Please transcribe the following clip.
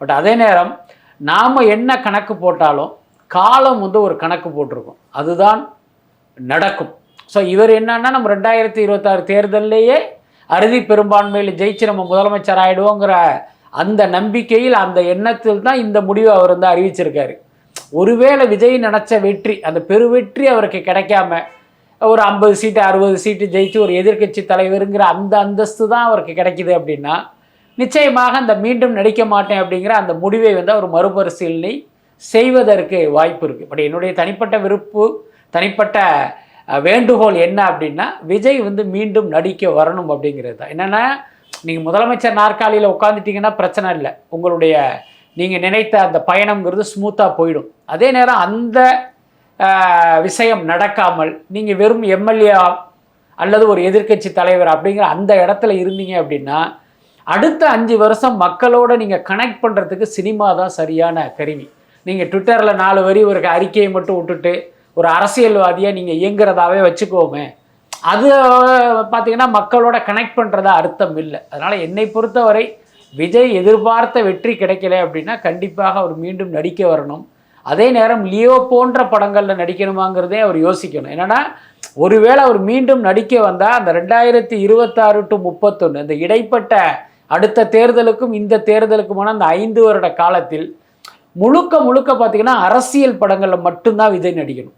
But அதே நேரம் நாம் என்ன கணக்கு போட்டாலும் காலம் வந்து ஒரு கணக்கு போட்டிருக்கும். அதுதான் நடக்கும். ஸோ இவர் என்னன்னா நம்ம ரெண்டாயிரத்தி இருபத்தாறு தேர்தல்லையே அறுதி பெரும்பான்மையில் ஜெயிச்சு நம்ம முதலமைச்சர் ஆகிடுவோங்கிற அந்த நம்பிக்கையில் அந்த எண்ணத்தில் தான் இந்த முடிவை அவர் வந்து அறிவிச்சிருக்காரு. ஒருவேளை விஜய் நினச்ச வெற்றி அந்த பெரு வெற்றி அவருக்கு கிடைக்காம ஒரு ஐம்பது சீட்டு அறுபது சீட்டு ஜெயிச்சு ஒரு எதிர்க்கட்சி தலைவருங்கிற அந்த அந்தஸ்து தான் அவருக்கு கிடைக்கிது அப்படின்னா நிச்சயமாக அந்த மீண்டும் நடிக்க மாட்டேன் அப்படிங்கிற அந்த முடிவை வந்து அவர் மறுபரிசீலனை செய்வதற்கு வாய்ப்பு இருக்குது பட் என்னுடைய தனிப்பட்ட விருப்பு தனிப்பட்ட வேண்டுகோள் என்ன அப்படின்னா விஜய் வந்து மீண்டும் நடிக்க வரணும் அப்படிங்கிறது தான். என்னென்னா நீங்கள் முதலமைச்சர் நாற்காலியில் உட்காந்துட்டிங்கன்னா பிரச்சனை இல்லை. உங்களுடைய நீங்கள் நினைத்த அந்த பயணம்ங்கிறது ஸ்மூத்தாக போயிடும். அதே நேரம் அந்த விஷயம் நடக்காமல் நீங்கள் வெறும் எம்எல்ஏ அல்லது ஒரு எதிர்க்கட்சி தலைவர் அப்படிங்கிற அந்த இடத்துல இருந்தீங்க அப்படின்னா அடுத்த அஞ்சு வருஷம் மக்களோட நீங்கள் கனெக்ட் பண்ணுறதுக்கு சினிமா தான் சரியான கருவி. நீங்கள் ட்விட்டரில் நாலு வரி ஒரு அறிக்கையை மட்டும் விட்டுட்டு ஒரு அரசியல்வாதியை நீங்கள் இயங்குறதாவே வச்சுக்கோமே. அது பார்த்தீங்கன்னா மக்களோட கனெக்ட் பண்ணுறதா அர்த்தம் இல்லை. அதனால் என்னை பொறுத்தவரை விஜய் எதிர்பார்த்த வெற்றி கிடைக்கல அப்படின்னா கண்டிப்பாக அவர் மீண்டும் நடிக்க வரணும். அதே நேரம் லியோ போன்ற படங்களில் நடிக்கணுமாங்கிறதே அவர் யோசிக்கணும். என்னன்னா ஒருவேளை அவர் மீண்டும் நடிக்க வந்தால் அந்த ரெண்டாயிரத்தி இருபத்தாறு டு முப்பத்தொன்று இந்த இடைப்பட்ட அடுத்த தேர்தலுக்கும் இந்த தேர்தலுக்குமான அந்த ஐந்து வருட காலத்தில் முழுக்க முழுக்க பார்த்தீங்கன்னா அரசியல் படங்களில் மட்டும்தான் விஜய் நடிக்கணும்.